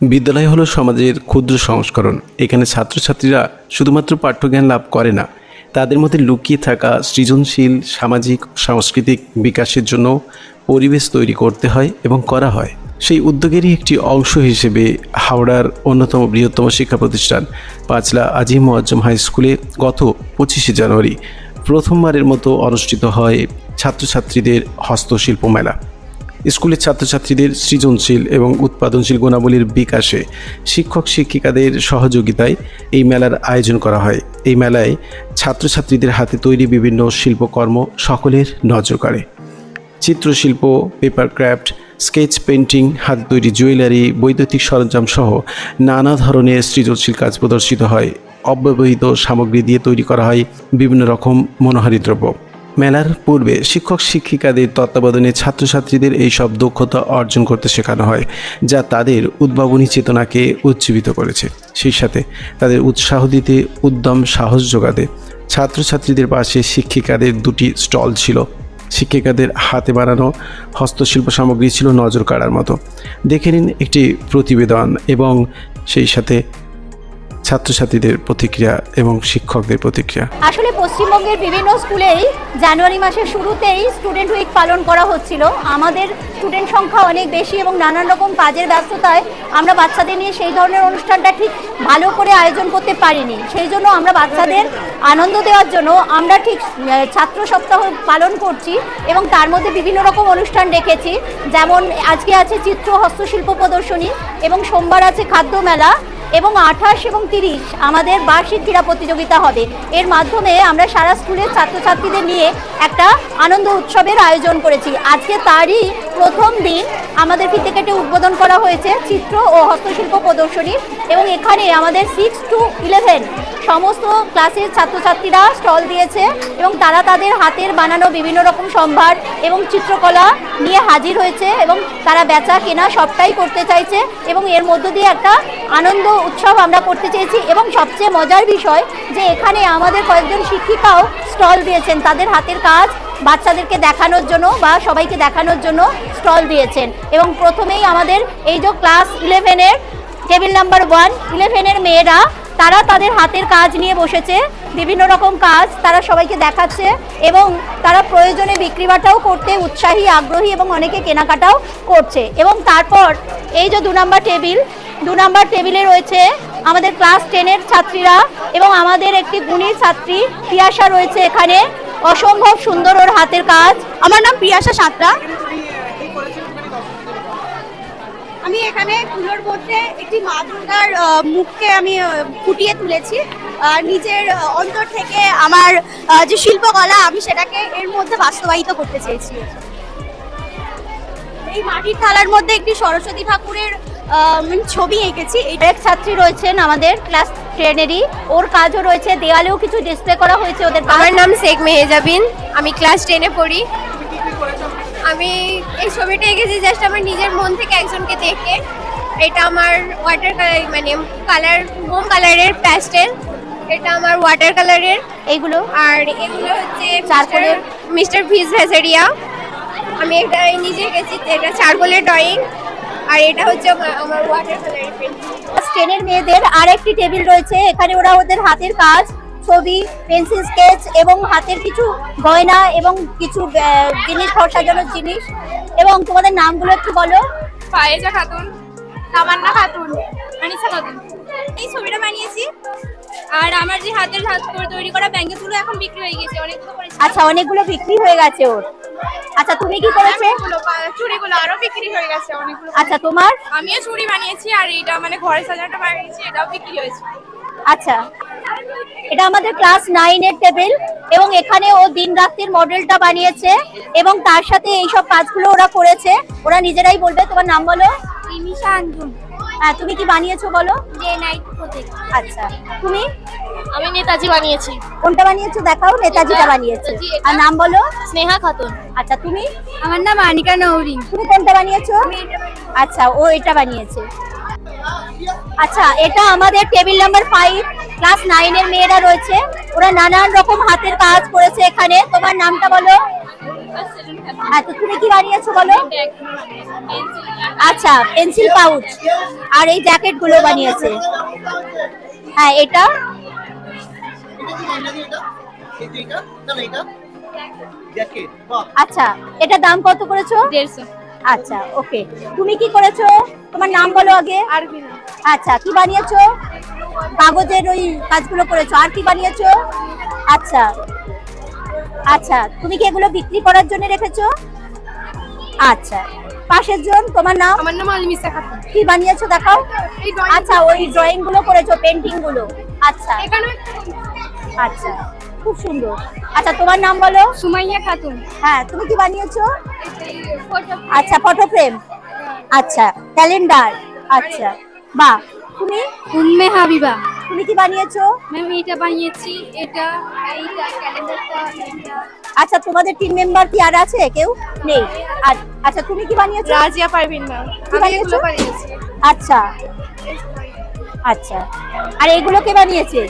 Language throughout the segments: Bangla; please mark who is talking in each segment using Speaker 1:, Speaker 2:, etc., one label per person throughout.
Speaker 1: বিদ্যালয় হলো সমাজের ক্ষুদ্র সংস্করণ। এখানে ছাত্রছাত্রীরা শুধুমাত্র পাঠ্যজ্ঞান লাভ করে না, তাদের মধ্যে লুকিয়ে থাকা সৃজনশীল সামাজিক, সাংস্কৃতিক বিকাশের জন্য পরিবেশ তৈরি করতে হয় এবং করা হয়। সেই উদ্যোগেরই একটি অংশ হিসেবে হাওড়ার অন্যতম বৃহত্তম শিক্ষা প্রতিষ্ঠান পাঁচলা আজিম মোয়াজ্জম হাই স্কুলে গত পঁচিশে জানুয়ারি প্রথমবারের মতো অনুষ্ঠিত হয় ছাত্রছাত্রীদের হস্তশিল্প মেলা। স্কুলের ছাত্রছাত্রীদের সৃজনশীল এবং উৎপাদনশীল গুণাবলীর বিকাশে শিক্ষক শিক্ষিকাদের সহযোগিতায় এই মেলার আয়োজন করা হয়। এই মেলায় ছাত্রছাত্রীদের হাতে তৈরি বিভিন্ন শিল্পকর্ম সকলের নজর কাড়ে। চিত্রশিল্প পেপার ক্রাফট স্কেচ পেন্টিং হাতে তৈরি জুয়েলারি বৈদ্যুতিক সরঞ্জাম সহ নানা ধরনের সৃজনশীল কাজ প্রদর্শিত হয়। অব্যবহৃত সামগ্রী দিয়ে তৈরি করা হয় বিভিন্ন রকম মনোহারী দ্রব্য। মেলার পূর্বে শিক্ষক শিক্ষিকাদের তত্ত্বাবধানে ছাত্রছাত্রীদের এই সব দক্ষতা অর্জন করতে শেখানো হয়, যা তাদের উদ্ভাবনী চেতনাকে উজ্জীবিত করেছে। সেই সাথে তাদের উৎসাহ দিতে উদ্যম সাহস যোগাতে ছাত্রছাত্রীদের পাশে শিক্ষিকাদের দুটি স্টল ছিল। শিক্ষিকাদের হাতে বানানো হস্তশিল্প সামগ্রী ছিল নজর কাড়ার মতো। দেখে নিন একটি প্রতিবেদন এবং সেই সাথে ছাত্রছাত্রীদের প্রতিক্রিয়া এবং শিক্ষকদের প্রতিক্রিয়া।
Speaker 2: আসলে পশ্চিমবঙ্গের বিভিন্ন স্কুলেই জানুয়ারি মাসের শুরুতেই স্টুডেন্ট উইক পালন করা হচ্ছিল। আমাদের স্টুডেন্ট সংখ্যা অনেক বেশি এবং নানান রকম কাজের ব্যস্ততায় আমরা বাচ্চাদের নিয়ে সেই ধরনের অনুষ্ঠানটা ঠিক ভালো করে আয়োজন করতে পারিনি। সেই জন্য আমরা বাচ্চাদের আনন্দ দেওয়ার জন্য আমরা ঠিক ছাত্র সপ্তাহ পালন করছি এবং তার মধ্যে বিভিন্ন রকম অনুষ্ঠান রেখেছি। যেমন আজকে আছে চিত্র হস্তশিল্প প্রদর্শনী এবং সোমবার আছে খাদ্য মেলা। এবং আঠাশ এবং তিরিশ আমাদের বার্ষিক ক্রীড়া প্রতিযোগিতা হবে। এর মাধ্যমে আমরা সারা স্কুলের ছাত্রছাত্রীদের নিয়ে একটা আনন্দ উৎসবের আয়োজন করেছি। আজকে তারই প্রথম দিন আমাদের ফিতে কেটে উদ্বোধন করা হয়েছে চিত্র ও হস্তশিল্প প্রদর্শনী এবং এখানে আমাদের সিক্স টু ইলেভেন সমস্ত ক্লাসের ছাত্রছাত্রীরা স্টল দিয়েছে এবং তারা তাদের হাতের বানানো বিভিন্ন রকম সম্ভার এবং চিত্রকলা নিয়ে হাজির হয়েছে এবং তারা বেচা কেনা সবটাই করতে চাইছে এবং এর মধ্য দিয়ে একটা আনন্দ উৎসব আমরা করতে চেয়েছি এবং সবচেয়ে মজার বিষয় যে এখানে আমাদের কয়েকজন শিক্ষিকাও স্টল দিয়েছেন। তাদের হাতের কাজ বাচ্চাদেরকে দেখানোর জন্য বা সবাইকে দেখানোর জন্য স্টল দিয়েছেন। এবং প্রথমেই আমাদের এই যে ক্লাস ইলেভেনের টেবিল নাম্বার ওয়ান, ইলেভেনের মেয়েরা তারা তাদের হাতের কাজ নিয়ে বসেছে, বিভিন্ন রকম কাজ তারা সবাইকে দেখাচ্ছে এবং তারা প্রয়োজনে বিক্রি বাটাও করতে উৎসাহী, আগ্রহী এবং অনেকে কেনাকাটাও করছে। এবং তারপর এই যে দু নম্বর টেবিল, দু নম্বর টেবিলে রয়েছে আমাদের ক্লাস টেনের ছাত্রীরা এবং আমাদের একটি গুণীর ছাত্রী পিয়াসা রয়েছে এখানে। অসম্ভব সুন্দর ওর হাতের কাজ।
Speaker 3: আমার নাম পিয়াসা সাঁতরা। আমি এখানে ফুলোর মধ্যে একটি মা দুর্গার মুখকে আমি ফুটিয়ে তুলেছি। নিজের অন্তর থেকে আমার যে শিল্পকলা, আমি সেটাকে এর মধ্যে বাস্তবায়িত করতে চেয়েছি। এই মাটির থালার মধ্যে একটি সরস্বতী ঠাকুরের ছবি এঁকেছি।
Speaker 2: এক ছাত্রী রয়েছেন আমাদের ক্লাস টেনেরই। ওর কাজও রয়েছে। দেওয়ালেও কিছু ডিসপ্লে করা হয়েছে ওদের।
Speaker 4: আমার নাম শেখ মেহেজাবিন। আমি ক্লাস টেনে পড়ি। আমি এই ছবিটা এঁকেছি জাস্ট আমার নিজের মন থেকে একজনকে দেখে। এটা আমার ওয়াটার কালার মানে কালার মোম কালারের প্যাস্টেল এটা আমার ওয়াটার কালারের
Speaker 2: এইগুলো?
Speaker 4: আর এগুলো হচ্ছে
Speaker 2: চারকোলের?
Speaker 4: মিস্টার ভিজ ভেসেরিয়া আমি এটা নিজে এঁকেছি এটা চারকোলের ড্রয়িং আর এটা হচ্ছে আমার- ওয়াটার কালারের পেন্টিং
Speaker 2: ক্লাস টেনের মেয়েদের আর একটি টেবিল রয়েছে এখানে ওরা ওদের হাতের কাজ। ছবি পেন্সিল স্কেচ এবং হাতের কিছু গয়না এবং কিছু জিনিস ঘর সাজানোর জিনিস। এবং তোমাদের নামগুলো একটু বলো।
Speaker 4: ফায়েজা খাতুন তামান্না খাতুন আনিসা খাতুন। এই ছবিটা বানিয়েছি। আর আমার যে হাতের হাত করে তৈরি করা ব্যাঙ্গেলগুলো এখন বিক্রি হয়ে গেছে। অনেকগুলো করেছি।
Speaker 2: আচ্ছা অনেকগুলো বিক্রি হয়ে গেছে ওর। আচ্ছা তুমি কি করেছে?
Speaker 4: চুড়িগুলো আরও বিক্রি হয়ে গেছে অনেকগুলো
Speaker 2: আচ্ছা তোমার?
Speaker 4: আমিও চুড়ি বানিয়েছি আর এটা মানে ঘরে সাজানোটা বানিয়েছি এটাও বিক্রি হয়েছে।
Speaker 2: আচ্ছা। এটা আমাদের ক্লাস নাইনের টেবিল এবং এখানে ও দিন রাত্রির মডেলটা বানিয়েছে এবং তার সাথে এই সব কাজগুলো ওরা করেছে। ওরা নিজেরাই বলবে তোমার নাম বলো?
Speaker 4: ইমিশা আঞ্জুম।
Speaker 2: হ্যাঁ তুমি কি বানিয়েছো বলো?
Speaker 4: যে নাইট
Speaker 2: আচ্ছা তুমি?
Speaker 4: আমি নেতাজি বানিয়েছি।
Speaker 2: কোনটা বানিয়েছো দেখাও নেতাজিটা বানিয়েছে। আর নাম বলো?
Speaker 4: স্নেহা খাতুন।
Speaker 2: আচ্ছা তুমি?
Speaker 4: আমার নাম আনিকা নৌরি
Speaker 2: তুমি কোনটা বানিয়েছো। আচ্ছা ও এটা বানিয়েছে। আচ্ছা এটা আমাদের টেবিল নাম্বার ফাইভ ক্লাস নাইনের মেয়েরা রয়েছে ওরা নানান রকম হাতের কাজ করেছে এখানে তোমার নামটা বলো হ্যাঁ তো তুমি কি বানিয়েছো বলো আচ্ছা পেন্সিল পাউচ আর এই বানিয়েছে হ্যাঁ এটা আচ্ছা এটা দাম কত করেছ
Speaker 4: দেড়শো
Speaker 2: আচ্ছা ওকে তুমি কি করেছ? তোমার নাম বলো আগে। আচ্ছা কি বানিয়েছো? কাগজের ওই কাজগুলো করেছ। আর কি বানিয়েছো? আচ্ছা আচ্ছা তুমি কি এগুলো বিক্রি করার জন্য রেখেছো? আচ্ছা পাশের জন তোমার নাম?
Speaker 4: আমার নাম আলমিসা খাতুন।
Speaker 2: কি বানিয়েছো দেখাও। আচ্ছা ওই ড্রয়িংগুলো করেছ পেন্টিংগুলো। আচ্ছা। আচ্ছা। খুব সুন্দর। আচ্ছা তোমার নাম বলো?
Speaker 4: সুমাইয়া খাতুন।
Speaker 2: হ্যাঁ তুমি কি বানিয়েছো? আচ্ছা ফটো ফ্রেম। আচ্ছা ক্যালেন্ডার আচ্ছা বাহ তুমি?
Speaker 4: উম্মে হাবিবা।
Speaker 2: তুমি কি বানিয়েছো?
Speaker 4: ম্যাম এটা বানিয়েছি। এটা এইটা ক্যালেন্ডারটা
Speaker 2: আচ্ছা তোমাদের টিম মেম্বার কি আর আছে? কেউ? নেই। আচ্ছা তুমি কি বানিয়েছো?
Speaker 4: রাজিয়া পারভিন ম্যাম
Speaker 2: কি বানিয়েছো?
Speaker 4: বানিয়েছি।
Speaker 2: আচ্ছা। আচ্ছা। আর এগুলো কে বানিয়েছে?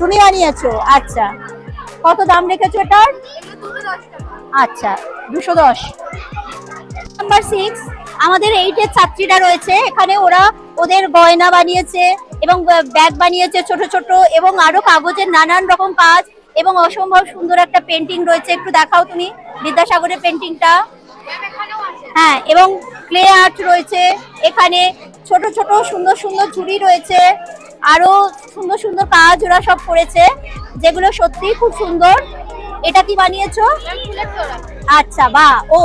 Speaker 2: তুমি বানিয়েছো? আচ্ছা। কত দাম রেখেছো এটার? আচ্ছা দুশো দশ। নাম্বার সিক্স আমাদের এইটের ছাত্রীরা রয়েছে। এখানে ওরা ওদের গয়না বানিয়েছে এবং ব্যাগ বানিয়েছে ছোট ছোট এবং আরও কাগজের নানান রকম কাজ এবং অসম্ভব সুন্দর একটা পেন্টিং রয়েছে। একটু দেখাও তুমি, বিদ্যাসাগরের পেন্টিংটা হ্যাঁ এবং ক্লে আর্ট রয়েছে। এখানে ছোট ছোট সুন্দর সুন্দর ঝুড়ি রয়েছে। আরও সুন্দর সুন্দর কাজ ওরা সব করেছে যেগুলো সত্যিই খুব সুন্দর। এটা কি বানিয়েছো? আচ্ছা বা ও।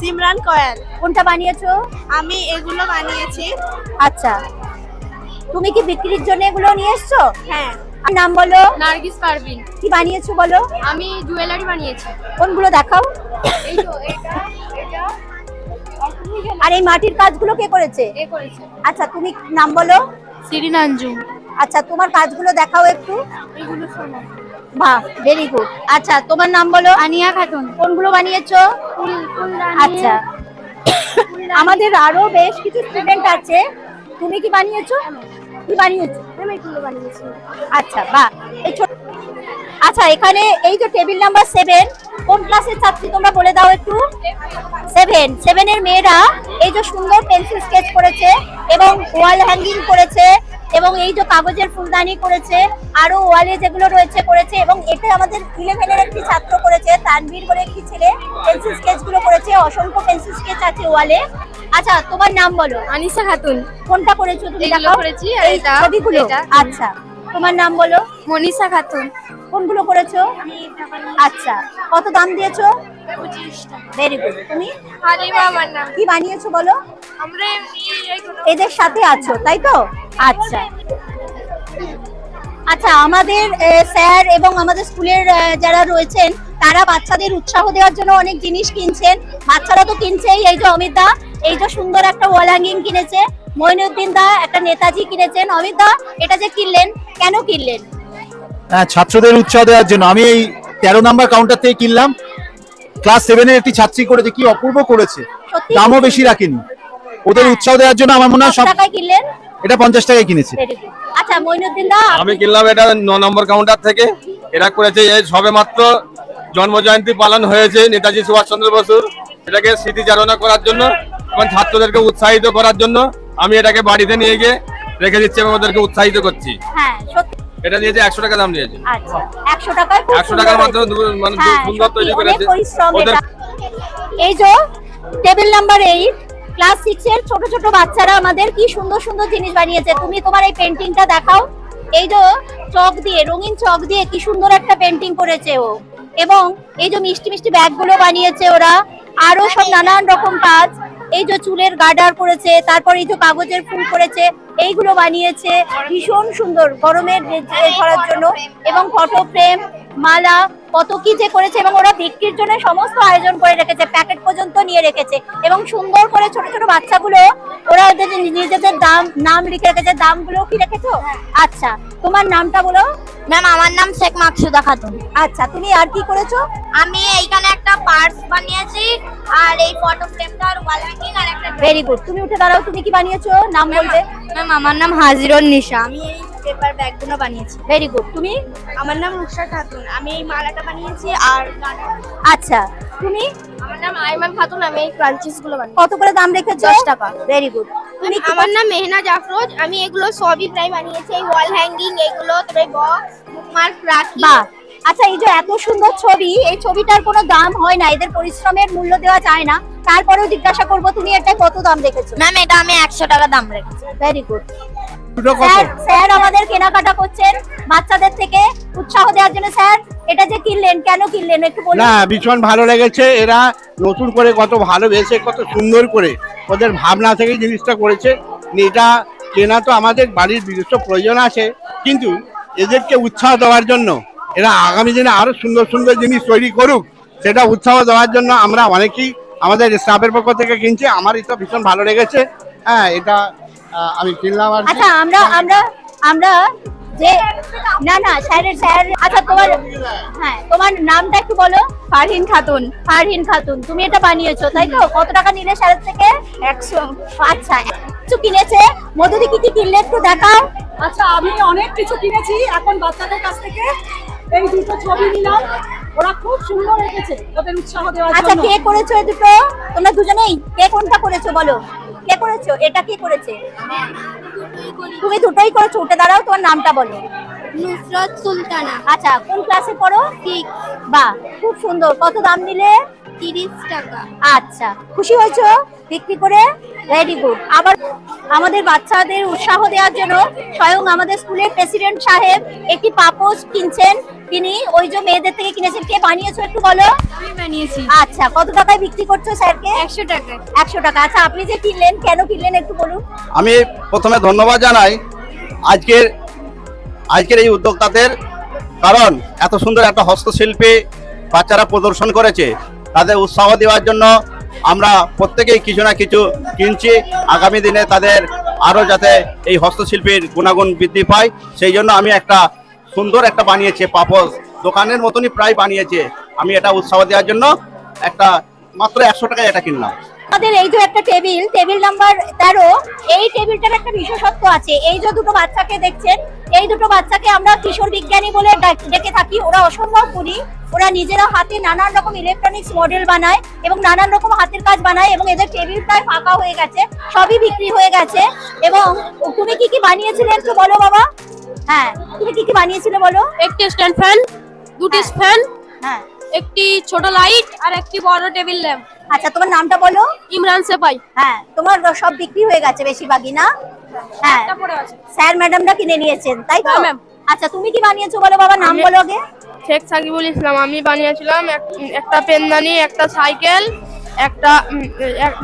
Speaker 3: সিমরান কয়াল।
Speaker 2: কোনটা বানিয়েছো?
Speaker 3: আমি এগুলো বানিয়েছি।
Speaker 2: আচ্ছা। তুমি কি বিক্রির জন্য এগুলো নিয়ে এসছো?
Speaker 3: হ্যাঁ।
Speaker 2: আর নাম বলো।
Speaker 4: নার্গিস পারভিন।
Speaker 2: কি বানিয়েছো বলো?
Speaker 4: আমি জুয়েলারি বানিয়েছি।
Speaker 2: কোনগুলো দেখাও?
Speaker 4: এই তো এটা এটা। আর
Speaker 2: এই মাটির কাজগুলো কে করেছে?
Speaker 4: এ করেছে।
Speaker 2: আচ্ছা তুমি নাম বলো।
Speaker 4: সিরিন আঞ্জুম
Speaker 2: আচ্ছা তোমার কাজগুলো দেখাও একটু।
Speaker 4: এগুলো শোনো।
Speaker 2: বাহ ভেরি গুড আচ্ছা তোমার নাম বলো।
Speaker 4: আনিয়া খাতুন।
Speaker 2: কোনগুলো বানিয়েছো? আচ্ছা। আমাদের আরও বেশ কিছু স্টুডেন্ট আছে। তুমি কি বানিয়েছো? কি বানিয়েছো?
Speaker 4: আমি এগুলো বানিয়েছি।
Speaker 2: আচ্ছা বাহ। এই ছোট আচ্ছা এখানে এই যে টেবিল নাম্বার সেভেন কোন ক্লাসের ছাত্রী তোমরা বলে দাও একটু? সেভেন সেভেনের মেয়েরা এই যে সুন্দর পেন্সিল স্কেচ করেছে এবং ওয়াল হ্যাঙ্গিং করেছে এবং এই যে কাগজের ফুলদানি করেছে আরও ওয়ালে যেগুলো রয়েছে করেছে এবং এটা আমাদের ইলেভেনের একটি ছাত্র করেছে তানভীর বলে একটি ছেলে পেন্সিল স্কেচগুলো করেছে অসংখ্য পেন্সিল স্কেচ আছে ওয়ালে আচ্ছা তোমার নাম বলো।
Speaker 4: আনিসা খাতুন।
Speaker 2: কোনটা করেছ তুমি
Speaker 4: করেছি,
Speaker 2: ছবিগুলো? আচ্ছা তোমার নাম বলো।
Speaker 4: মনীষা খাতুন।
Speaker 2: কোনগুলো করেছ? আচ্ছা কত দাম দিয়েছ? ভেরি গুড তুমি? কি বানিয়েছো বলো? এদের সাথে আছো তাই তো? আচ্ছা। আচ্ছা আমাদের স্যার এবং আমাদের স্কুলের যারা রয়েছেন তারা বাচ্চাদের উৎসাহ দেওয়ার জন্য অনেক জিনিস কিনছেন। বাচ্চারা তো কিনছেই এই যে অমিত দা। এই যে সুন্দর একটা ওয়াল হ্যাঙ্গিং কিনেছে। মইনুদ্দিন দা একটা নেতাজি কিনেছেন। অমিত দা এটা যে কিনলেন কেন কিনলেন?
Speaker 5: ছাত্রদের উৎসাহ দেওয়ার জন্য। আমি এই তেরো নাম্বার কাউন্টার থেকে কিনলাম। ক্লাস সেভেনের একটি ছাত্রী করেছে কি অপূর্ব করেছে। দামও বেশি রাখেনি। ওদের
Speaker 2: হ্যাঁ।
Speaker 5: উৎসাহ দেওয়ার জন্য আমার মনে হয় সব
Speaker 2: কিনলেন?
Speaker 5: এটা পঞ্চাশ টাকায় কিনেছে।
Speaker 2: আচ্ছা মইনুদ্দিন দা
Speaker 6: আমি কিনলাম এটা ন নম্বর কাউন্টার থেকে। এটা করেছে এই সবে মাত্র জন্ম জয়ন্তী পালন হয়েছে নেতাজি সুভাষচন্দ্র বসুর। এটাকে স্মৃতিচারণা করার জন্য এবং ছাত্রদেরকে উৎসাহিত করার জন্য আমি এটাকে বাড়িতে নিয়ে গিয়ে রেখে দিচ্ছি এবং ওদেরকে উৎসাহিত করছি।
Speaker 2: হ্যাঁ সত্যি।
Speaker 6: এটা নিয়েছে একশো টাকা দাম নিয়েছে
Speaker 2: আচ্ছা একশো টাকায়
Speaker 6: একশো টাকার। দু- মানে
Speaker 2: হ্যাঁ,
Speaker 6: সুন্দর
Speaker 2: সত্যি,
Speaker 6: তৈরি করেছে।
Speaker 2: এই যে table number eight class six এর ছোট ছোট বাচ্চারা আমাদের কি সুন্দর সুন্দর জিনিস বানিয়েছে। তুমি তোমার এই পেন্টিংটা দেখাও। এই যে চক দিয়ে রঙিন চক দিয়ে কি সুন্দর একটা পেন্টিং করেছে ও। এবং এই যে মিষ্টি মিষ্টি ব্যাগগুলো বানিয়েছে ওরা। আরও সব নানান রকম কাজ। এই যে চুলের গার্ডার করেছে তারপর এই যে কাগজের ফুল করেছে। এইগুলো বানিয়েছে। ভীষণ সুন্দর গরমের ধরার জন্য। এবং ফটো ফ্রেম মালা কত কি যে করেছে এবং ওরা বিক্রির জন্য সমস্ত আয়োজন করে রেখেছে প্যাকেট পর্যন্ত নিয়ে রেখেছে। এবং সুন্দর করে ছোট ছোট বাচ্চাগুলো ওরা ওদের নিজেদের দাম নাম লিখে রেখেছে দামগুলো কি রেখেছো? আচ্ছা তোমার নামটা বলো।
Speaker 3: ম্যাম আমার নাম শেখ মাকসুদা খাতুন।
Speaker 2: আচ্ছা তুমি আর কি করেছ?
Speaker 3: আমি এইখানে একটা পার্স বানিয়েছি আর এই ফটো ফ্রেমটা আর ওয়াল হ্যাঙ্গিং আর একটা
Speaker 2: ভেরি গুড তুমি উঠে দাঁড়াও তুমি কি বানিয়েছো? নাম বলবে।
Speaker 3: ম্যাম আমার নাম হাজিরুন নিশা। আমি এই
Speaker 4: পেপার ব্যাগগুলো বানিয়েছি।
Speaker 2: ভেরি গুড তুমি?
Speaker 4: আমার নাম রুকসা খাতুন। আমি এই মালাটা বানিয়েছি আর
Speaker 2: আচ্ছা। তুমি?
Speaker 7: আমার নাম আইমান খাতুন। আমি এই ক্রাঞ্চিসগুলো বানিয়েছি।
Speaker 2: কত করে দাম রেখেছো?
Speaker 4: দশ টাকা।
Speaker 2: ভেরি গুড তুমি
Speaker 4: আমার নাম মেহনা জাফরোজ। আমি এগুলো সবই প্রায় বানিয়েছি। এই ওয়াল হ্যাঙ্গিং এগুলো তারপরে বক্স বুকমার্ক রাখি।
Speaker 2: বাহ। আচ্ছা এই যে এত সুন্দর ছবি এই ছবিটার কোনো দাম হয় না। এদের পরিশ্রমের মূল্য দেওয়া যায় না। তারপরেও জিজ্ঞাসা করব তুমি এটা কত দাম রেখেছো?
Speaker 4: ম্যাম এটা আমি একশো টাকা দাম রেখেছি।
Speaker 2: ভেরি গুড
Speaker 8: দুটো
Speaker 2: স্যার স্যার আমাদের কেনাকাটা করছেন বাচ্চাদের থেকে উৎসাহ দেওয়ার জন্য। স্যার এটা যে কিনলেন কেন কিনলেন? একটু বলুন।
Speaker 9: না ভীষণ ভালো লেগেছে। এরা নতুন করে কত ভালোবেসে কত সুন্দর করে ওদের ভাবনা থেকে জিনিসটা করেছে। এটা কেনা তো আমাদের বাড়ির নিজস্ব প্রয়োজন আছে। কিন্তু এদেরকে উৎসাহ দেওয়ার জন্য এরা আগামী দিনে আরও সুন্দর সুন্দর জিনিস তৈরি করুক সেটা উৎসাহ দেওয়ার জন্য আমরা অনেকেই আমাদের স্টাফের পক্ষ থেকে কিনছি। আমারই তো ভীষণ ভালো লেগেছে। হ্যাঁ এটা আমি কিনলাম আর
Speaker 2: আচ্ছা আমরা আমরা আমরা যে না না স্যারের স্যার আচ্ছা তোমার হ্যাঁ তোমার নামটা একটু বলো। ফারহিন খাতুন ফারহিন খাতুন তুমি এটা বানিয়েছো তাই তো? কত টাকা নিলে স্যারের থেকে? একশো। আচ্ছা কিছু কিনেছে? মধুদি কি কি কিনলে একটু দেখাও।
Speaker 10: আচ্ছা আমি অনেক কিছু কিনেছি এখন বাচ্চাদের কাছ থেকে। এই দুটো ছবি নিলাম। ওরা খুব সুন্দর এঁকেছে ওদের উৎসাহ দেওয়ার
Speaker 2: আচ্ছা কে করেছ এই দুটো? তোমরা দুজনেই? কে কোনটা করেছ বলো? কে করেছ? এটা কে করেছে? তুমি দুটোই করেছ উঠে দাঁড়াও তোমার নামটা বলো।
Speaker 4: নুসরত সুলতানা।
Speaker 2: আচ্ছা কোন ক্লাসে পড়ো?
Speaker 4: ঠিক
Speaker 2: বাহ খুব সুন্দর। কত দাম নিলে?
Speaker 4: তিরিশ টাকা।
Speaker 2: আচ্ছা খুশি হয়েছো? বিক্রি করে? ভেরি গুড আবার আমাদের বাচ্চাদের উৎসাহ দেওয়ার জন্য স্বয়ং আমাদের স্কুলের প্রেসিডেন্ট সাহেব একটি পাপোশ কিনছেন। তিনি ওই যে মেয়েদের থেকে কিনেছেন। কে বানিয়েছো একটু বলো?
Speaker 4: আমি বানিয়েছি।
Speaker 2: আচ্ছা কত টাকায় বিক্রি করছ স্যারকে?
Speaker 4: একশো টাকা
Speaker 2: একশো টাকা। আচ্ছা আপনি যে কিনলেন কেন কিনলেন একটু বলুন?
Speaker 5: আমি প্রথমে ধন্যবাদ জানাই আজকের আজকের এই উদ্যোক্তাদের। কারণ এত সুন্দর একটা হস্তশিল্পী বাচ্চারা প্রদর্শন করেছে। তাদের উৎসাহ দেওয়ার জন্য আমরা প্রত্যেকেই কিছু না কিছু কিনছি। আগামী দিনে তাদের আরও যাতে এই হস্তশিল্পীর গুণাগুণ বৃদ্ধি পায়, সেই জন্য আমি একটা সুন্দর একটা বানিয়েছে পাপস দোকানের মতনই প্রায় বানিয়েছে। আমি এটা উৎসাহ দেওয়ার জন্য একটা মাত্র একশো টাকায় এটা কিনলাম।
Speaker 2: আমাদের এই যে একটা টেবিল টেবিল নাম্বার তেরো এই টেবিলটার একটা বিশেষত্ব আছে। এই যে দুটো বাচ্চাকে দেখছেন এই দুটো বাচ্চাকে আমরা কিশোর বিজ্ঞানী বলে ডাক- থাকি। ওরা অসম্ভব গুণী। ওরা নিজেরা হাতে নানান রকম ইলেকট্রনিক্স মডেল বানায় এবং নানান রকম হাতের কাজ বানায় এবং এদের টেবিল প্রায় ফাঁকা হয়ে গেছে সবই বিক্রি হয়ে গেছে। এবং তুমি কি কি বানিয়েছিলে একটু বলো বাবা? হ্যাঁ তুমি কি কি বানিয়েছিলে বলো?
Speaker 7: একটি স্ট্যান্ড ফ্যান দুটি
Speaker 2: হ্যাঁ।
Speaker 7: ফ্যান
Speaker 2: হ্যাঁ।
Speaker 7: একটি ছোট লাইট আর একটি বড় টেবিল ল্যাম্প।
Speaker 2: আচ্ছা তোমার নামটা বলো?
Speaker 7: ইমরান সেপাই।
Speaker 2: হ্যাঁ তোমার সব বিক্রি হয়ে গেছে বেশিরভাগই না? হ্যাঁ।
Speaker 7: পড়ে আছে।
Speaker 2: স্যার ম্যাডামরা কিনে নিয়েছেন তাই তো?
Speaker 7: ম্যাম।
Speaker 2: আচ্ছা তুমি কি বানিয়েছো বলো বাবা নাম বলো আগে।
Speaker 7: শেখ সাকিবুল ইসলাম আমি বানিয়েছিলাম একটা পেনদানি একটা সাইকেল একটা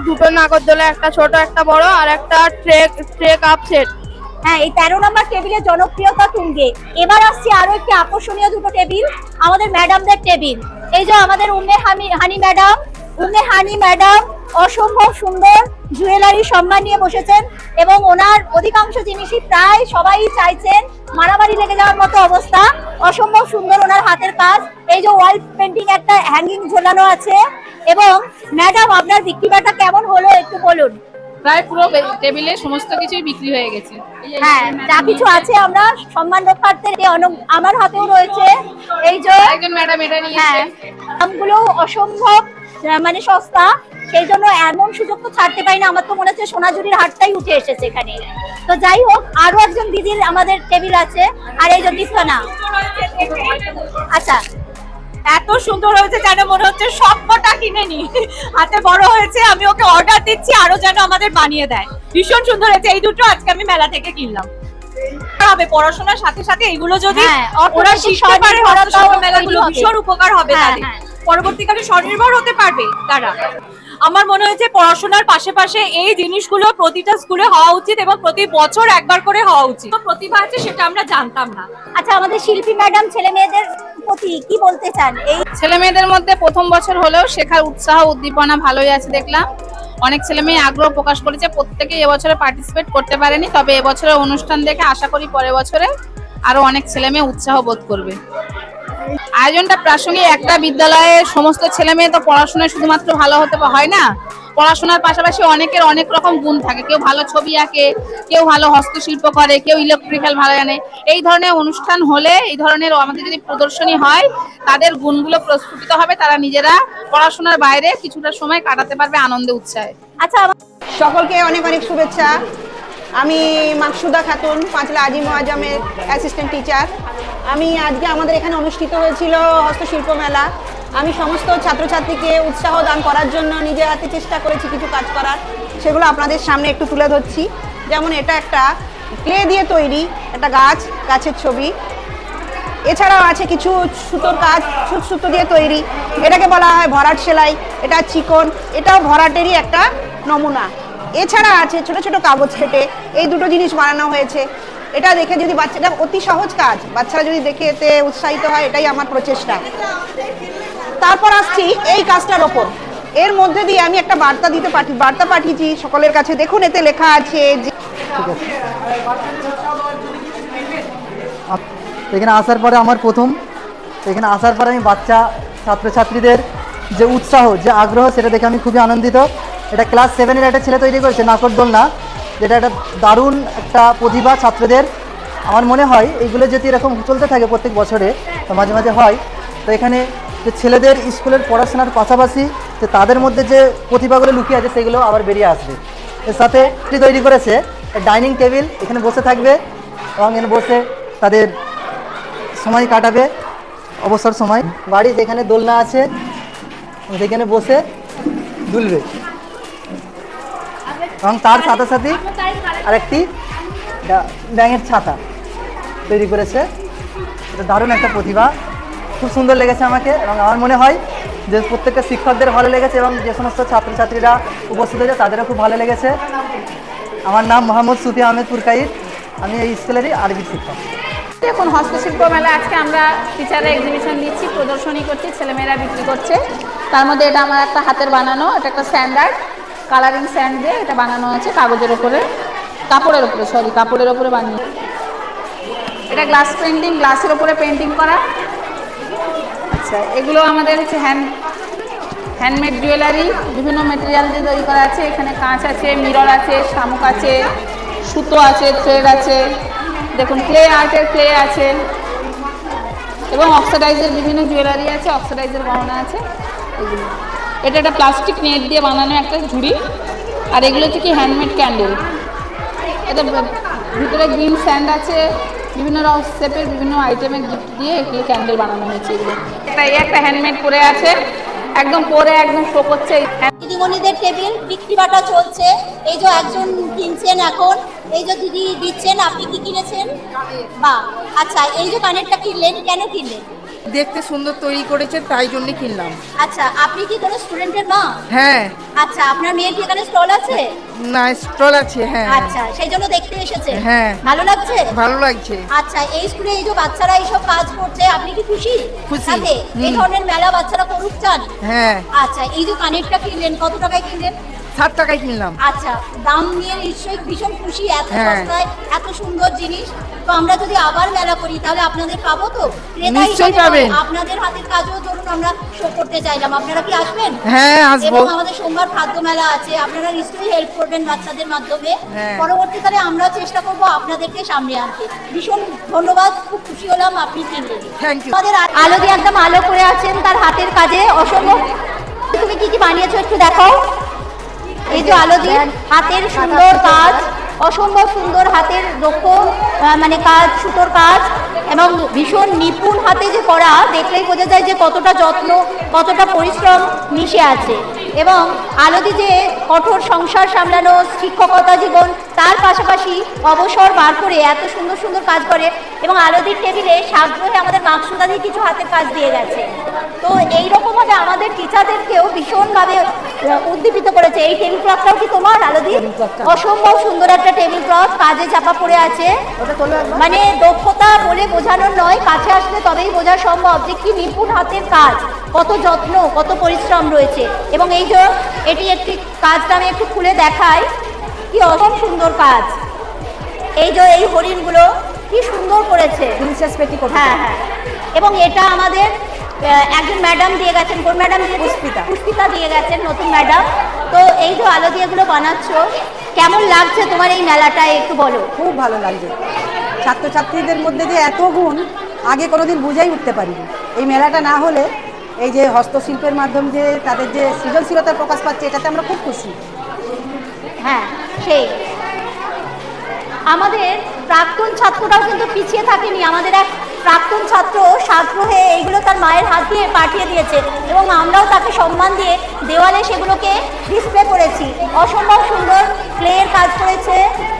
Speaker 7: দুটো নাগরদোলা একটা ছোট একটা বড় আর একটা ট্রে ট্রে কাপ সেট।
Speaker 2: হ্যাঁ এই তেরো নম্বর টেবিলের জনপ্রিয়তা তুঙ্গে। এবার আসছে আরও একটি আকর্ষণীয় দুটো টেবিল, আমাদের ম্যাডামদের টেবিল। এই যে আমাদের উম্মে হানি হানি ম্যাডাম, উম্মে হানি ম্যাডাম অসম্ভব সুন্দর জুয়েলারি সম্মান নিয়ে বসেছেন এবং ওনার অধিকাংশ জিনিসই প্রায় সবাই চাইছেন মারামারি লেগে যাওয়ার মতো অবস্থা। অসম্ভব সুন্দর ওনার হাতের কাজ। এই যে ওয়াল পেন্টিং একটা হ্যাঙ্গিং ঝোলানো আছে। এবং ম্যাডাম, আপনার বিক্রি কেমন হলো একটু বলুন।
Speaker 10: প্রায় পুরো টেবিলে সমস্ত কিছুই বিক্রি হয়ে গেছে।
Speaker 2: হ্যাঁ যা কিছু আছে আমরা সম্মান রক্ষার্থে আমার হাতেও রয়েছে। এই যে
Speaker 10: একজন ম্যাডাম এটা
Speaker 2: হ্যাঁ দামগুলো অসম্ভব মানে সস্তা। সেই জন্য এমন সুযোগ তো ছাড়তে পারি না। আমার তো মনে হচ্ছে সোনাঝুরির হাটটাই উঠে এসেছে এখানে। তো যাই হোক আরও একজন দিদির আমাদের টেবিল আছে। আর এই যে দীপ্তনা। আচ্ছা
Speaker 10: এত সুন্দর হয়েছে যেন মনে হচ্ছে সবটা কিনে নি। হাতে বড় হয়েছে আমি ওকে অর্ডার দিচ্ছি আরও যেন আমাদের বানিয়ে দেয়। ভীষণ সুন্দর হয়েছে এই দুটো আজকে আমি মেলা থেকে কিনলাম। হবে পড়াশোনার সাথে সাথে এগুলো যদি
Speaker 2: হ্যাঁ,
Speaker 10: ওরা শিখতে পারে মেলাগুলো ভীষণ উপকার হবে
Speaker 2: হ্যাঁ,
Speaker 10: তাদের।
Speaker 2: হ্যাঁ।
Speaker 10: পরবর্তীকালে স্বনির্ভর হতে পারবে তারা। আমার মনে হয়েছে পড়াশোনার পাশে পাশে এই জিনিসগুলো প্রতিটা স্কুলে হওয়া উচিত এবং প্রতি বছর একবার করে হওয়া উচিত। তো প্রতিভা আছে সেটা আমরা জানতাম না।
Speaker 2: আচ্ছা আমাদের শিল্পী ম্যাডাম ছেলে মেয়েদের প্রতি কি বলতে চান? এই
Speaker 11: ছেলে মেয়েদের মধ্যে প্রথম বছর হলেও শেখার উৎসাহ উদ্দীপনা ভালোই আছে দেখলাম। অনেক ছেলে মেয়ে আগ্রহ প্রকাশ করেছে প্রত্যেকে এবছরে পার্টিসিপেট করতে পারেনি। তবে এবছরের অনুষ্ঠান দেখে আশা করি পরের বছরে আরও অনেক ছেলে মেয়ে উৎসাহ বোধ করবে। আয়োজনটা প্রাসঙ্গিক, একটা বিদ্যালয়ে সমস্ত ছেলে মেয়ে তো পড়াশোনায় শুধুমাত্র ভালো হতে হয় না?
Speaker 12: পড়াশোনার পাশাপাশি অনেকের অনেক রকম গুণ থাকে। কেউ ভালো ছবি আঁকে, কেউ ভালো হস্তশিল্প করে, কেউ ইলেকট্রিক্যাল ভালো জানে। এই ধরনের অনুষ্ঠান হলে, এই ধরনের আমাদের যদি প্রদর্শনী হয়, তাদের গুণগুলো প্রস্ফুটিত হবে, তারা নিজেরা পড়াশোনার বাইরে কিছুটা সময় কাটাতে পারবে আনন্দে, উৎসাহে।
Speaker 2: আচ্ছা
Speaker 3: সকলকে অনেক অনেক শুভেচ্ছা। আমি মাকসুদা খাতুন পাঁচলা আজিম আজমের অ্যাসিস্ট্যান্ট টিচার আমি আজকে আমাদের এখানে অনুষ্ঠিত হয়েছিল হস্তশিল্প মেলা। আমি সমস্ত ছাত্রছাত্রীকে উৎসাহ দান করার জন্য নিজের হাতে চেষ্টা করেছি কিছু কাজ করার। সেগুলো আপনাদের সামনে একটু তুলে ধরছি। যেমন এটা একটা ক্লে দিয়ে তৈরি একটা গাছ, গাছের ছবি। এছাড়াও আছে কিছু সুতোর কাজ সুতো দিয়ে তৈরি। এটাকে বলা হয় ভরাট সেলাই। এটা চিকন। এটাও ভরাটেরই একটা নমুনা। এছাড়া আছে ছোট ছোট কাগজ কেটে এই দুটো জিনিস বানানো হয়েছে। এটা দেখে যদি বাচ্চাটা অতি সহজ কাজ। বাচ্চারা যদি দেখে এতে উৎসাহিত হয়, এটাই আমার প্রচেষ্টা। তারপর আসছি এই কাজটার ওপর। এর মধ্যে দিয়ে আমি একটা বার্তা দিতে পাঠি বার্তা পাঠিয়েছি সকলের কাছে। দেখুন, এতে লেখা আছে
Speaker 13: এখানে আসার পরে আমার প্রথম। এখানে আসার পরে আমি বাচ্চা, ছাত্রছাত্রীদের যে উৎসাহ, যে আগ্রহ, সেটা দেখে আমি খুবই আনন্দিত। এটা ক্লাস সেভেনের একটা ছেলে তৈরি করেছে নাকরদোলনা যেটা একটা দারুণ একটা প্রতিভা ছাত্রদের। আমার মনে হয় এইগুলো যদি এরকম চলতে থাকে প্রত্যেক বছরে, তো মাঝে মাঝে হয়। তো এখানে যে ছেলেদের স্কুলের পড়াশোনার পাশাপাশি যে তাদের মধ্যে যে প্রতিভাগুলো লুকিয়ে আছে, সেগুলো আবার বেরিয়ে আসবে। এর সাথে তৈরি করেছে ডাইনিং টেবিল, এখানে বসে থাকবে এবং এখানে বসে তাদের সময় কাটাবে, অবসর সময়। বাড়ি যেখানে দোলনা আছে, সেখানে বসে দুলবে। এবং তার সাথে সাথে আরেকটি ব্যাঙের ছাতা তৈরি করেছে। এটা দারুণ একটা প্রতিভা। খুব সুন্দর লেগেছে আমাকে এবং আমার মনে হয় যে প্রত্যেকটা শিক্ষকদের ভালো লেগেছে এবং যে সমস্ত ছাত্রছাত্রীরা উপস্থিত হয়েছে তাদেরও খুব ভালো লেগেছে। আমার নাম মোহাম্মদ সুফি আহমেদ পুরকাইদ আমি এই স্কুলেরই আরবি শিক্ষক।
Speaker 12: এখন হস্তশিল্প মেলা আজকে আমরা টিচাররা এক্সিবিশন দিচ্ছি, প্রদর্শনী করছি, ছেলেমেয়েরা বিক্রি করছে। তার মধ্যে এটা আমার একটা হাতের বানানো, এটা একটা স্ট্যান্ডার্ড কালারিং স্যান্ড দিয়ে এটা বানানো আছে কাগজের ওপরে, কাপড়ের ওপরে সরি কাপড়ের ওপরে বানিয়ে। এটা গ্লাস পেন্টিং গ্লাসের ওপরে পেন্টিং করা। আচ্ছা এগুলো আমাদের হচ্ছে হ্যান্ড হ্যান্ডমেড জুয়েলারি বিভিন্ন মেটেরিয়াল দিয়ে তৈরি করা আছে। এখানে কাঁচ আছে মিরর আছে, শামুক আছে, সুতো আছে থ্রেড আছে। দেখুন ক্লে আর্টের ক্লে আছে। এবং অক্সিডাইজের বিভিন্ন জুয়েলারি আছে অক্সিডাইজের গহনা আছে। এগুলো। এটা একটা প্লাস্টিক নেট দিয়ে বানানো একটা ঝুড়ি, আর এগুলো হচ্ছে কি হ্যান্ডমেড ক্যান্ডেল এটা ভিতরে গ্রিন স্যান্ড আছে, বিভিন্ন শেপের বিভিন্ন আইটেমের গিফট দিয়ে এগুলো ক্যান্ডেল বানানো হয়েছে এগুলো। একটা এই একটা হ্যান্ডমেড পরে আছে, একদম পরে একদম শো করছে।
Speaker 2: দিদিমণিদের টেবিল বিক্রি বাটা চলছে। এই যে একজন কিনছেন এখন, এই যে দিদি দিচ্ছেন, আপনি কি কিনেছেন? বা আচ্ছা এই যে কানেরটা কিনলেন, কেন কিনলেন?
Speaker 14: দেখতে সুন্দর তৈরি করেছে তাই জন্য কিনলাম।
Speaker 2: আচ্ছা আপনি কি কোনো স্টুডেন্টের মা?
Speaker 14: হ্যাঁ।
Speaker 2: আচ্ছা আপনার মেয়ের কি এখানে স্টল আছে?
Speaker 14: না স্টল আছে হ্যাঁ।
Speaker 2: আচ্ছা সেই জন্য দেখতে এসেছে।
Speaker 14: হ্যাঁ।
Speaker 2: ভালো লাগছে?
Speaker 14: ভালো লাগছে।
Speaker 2: আচ্ছা এই স্কুলে এই যে বাচ্চারা এইসব কাজ করছে আপনি কি খুশি?
Speaker 14: খুশি।
Speaker 2: এই ধরনের মেলা বাচ্চারা করুক চান?
Speaker 14: হ্যাঁ।
Speaker 2: আচ্ছা এই যে কানেরটা কিনলেন কত টাকায় কিনলেন?
Speaker 14: ষাট টাকায় কিনলাম।
Speaker 2: আচ্ছা দাম নিয়ে নিশ্চয়ই ভীষণ খুশি এত
Speaker 14: হ্যাঁ।
Speaker 2: সস্তায় এত সুন্দর জিনিস। তো আমরা যদি আবার মেলা করি তাহলে আপনাদের পাবো তো? ক্রেতা
Speaker 14: নিশ্চয়ই
Speaker 2: হিসেবে
Speaker 14: পাবেন।
Speaker 2: আপনাদের হাতের কাজও ধরুন আমরা শো করতে চাইলাম। আপনারা কি আসবেন?
Speaker 14: হ্যাঁ, আসব।
Speaker 2: এবং আমাদের সোমবার খাদ্য মেলা আছে। আপনারা নিশ্চয়ই হেল্প করবেন বাচ্চাদের মাধ্যমে।
Speaker 14: হ্যাঁ।
Speaker 2: পরবর্তীকালে আমরা চেষ্টা করব আপনাদেরকে সামনে আনতে। ভীষণ ধন্যবাদ খুব খুশি হলাম আপনি কিনলেন।
Speaker 14: Thank you.
Speaker 2: আমাদের আলো দিয়ে একদম আলো করে আছেন তার হাতের কাজে। অসম্ভব। তুমি কি কি বানিয়েছো একটু দেখাও। এই যে আলো দিয়ে হাতের সুন্দর কাজ, অসম্ভব সুন্দর হাতের দক্ষ মানে কাজ, সুতোর কাজ, এবং ভীষণ নিপুণ হাতে যে করা, দেখলেই বোঝা যায় যে কতটা যত্ন, কতটা পরিশ্রম মিশে আছে। এবং আলোদি যে কঠোর সংসার সামলানো, শিক্ষকতা জীবন তার পাশাপাশি অবসর বার করে এত সুন্দর সুন্দর কাজ করে এবং আলোদির টেবিলে সাগ্রহে আমাদের মাকসুদাদি কিছু হাতের কাজ দিয়ে গেছে। তো এইরকমভাবে আমাদের টিচারদেরকেও ভীষণভাবে উদ্দীপিত করেছে। এই টেবিল ক্লথটাও কি তোমার আলোদি অসম্ভব সুন্দর একটা টেবিল ক্লথ কাজে চাপা পড়ে আছে। মানে দক্ষতা বলে বোঝানোর নয় কাছে আসলে তবেই বোঝা সম্ভব যে কি নিপুণ হাতের কাজ কত যত্ন কত পরিশ্রম রয়েছে। এবং এই যে এটি একটি কাজটা আমি একটু খুলে দেখাই কি অসম সুন্দর কাজ। এই যে এই হরিণগুলো কি সুন্দর করেছে। হ্যাঁ হ্যাঁ। এবং এটা আমাদের একজন ম্যাডাম দিয়ে গেছেন কোন ম্যাডাম দিয়ে পুষ্পিতা। পুষ্পিতা দিয়ে গেছেন নতুন ম্যাডাম। তো এই যে আলো দিয়েগুলো বানাচ্ছো কেমন লাগছে তোমার এই মেলাটায় একটু বলো?
Speaker 14: খুব ভালো লাগছে। ছাত্রছাত্রীদের মধ্যে যে এত গুণ আগে কোনোদিন বুঝাই উঠতে পারিনি। এই মেলাটা না হলে এই যে হস্তশিল্পের মাধ্যমে যে তাদের যে সৃজনশীলতা প্রকাশ পাচ্ছে এটাতে আমরা খুব খুশি।
Speaker 2: হ্যাঁ। সেই আমাদের প্রাক্তন ছাত্ররাও কিন্তু পিছিয়ে থাকেনি। আমাদের এক প্রাক্তন ছাত্র হয়ে এইগুলো তার মায়ের হাত দিয়ে পাঠিয়ে দিয়েছে এবং আমরাও তাকে সম্মান দিয়ে দেওয়ালে সেগুলোকে ডিসপ্লে করেছি। অসম্ভব সুন্দর ক্লের কাজ করেছে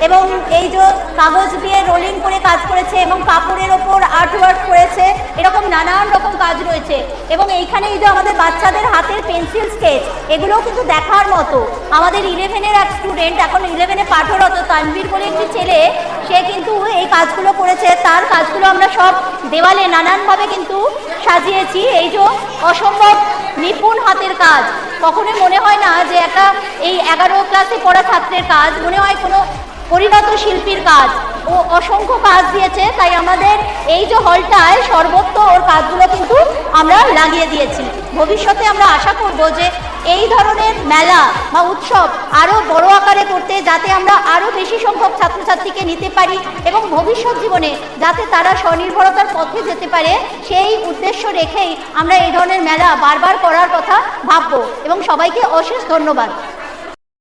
Speaker 2: এবং এই যে কাগজ দিয়ে রোলিং করে কাজ করেছে এবং কাপড়ের ওপর আর্ট ওয়ার্ক করেছে, এরকম নানান রকম কাজ রয়েছে। এবং এইখানে এই যে আমাদের বাচ্চাদের হাতের পেন্সিল স্কেচ এগুলোও কিন্তু দেখার মতো। আমাদের ইলেভেনের এক স্টুডেন্ট এখন ইলেভেনে পাঠরত তানভীর বলে একটি ছেলে, সে কিন্তু এই কাজগুলো করেছে। তার কাজগুলো আমরা সব দেওয়ালে নানানভাবে কিন্তু সাজিয়েছি। এই যে অসম্ভব নিপুণ হাতের কাজ। কখনোই মনে হয় না যে একটা এই এগারো ক্লাসে পড়া ছাত্রের কাজ, মনে হয় কোনো পরিণত শিল্পীর কাজ। ও অসংখ্য কাজ দিয়েছে, তাই আমাদের এই যে হলটায় সর্বত্র ওর কাজগুলো কিন্তু আমরা লাগিয়ে দিয়েছি। ভবিষ্যতে আমরা আশা করব যে এই ধরনের মেলা বা উৎসব আরও বড় আকারে করতে যাতে আমরা আরও বেশি সংখ্যক ছাত্রছাত্রীকে নিতে পারি এবং ভবিষ্যৎ জীবনে যাতে তারা স্বনির্ভরতার পথে যেতে পারে, সেই উদ্দেশ্য রেখেই আমরা এই ধরনের মেলা বারবার করার কথা ভাববো। এবং সবাইকে অশেষ ধন্যবাদ।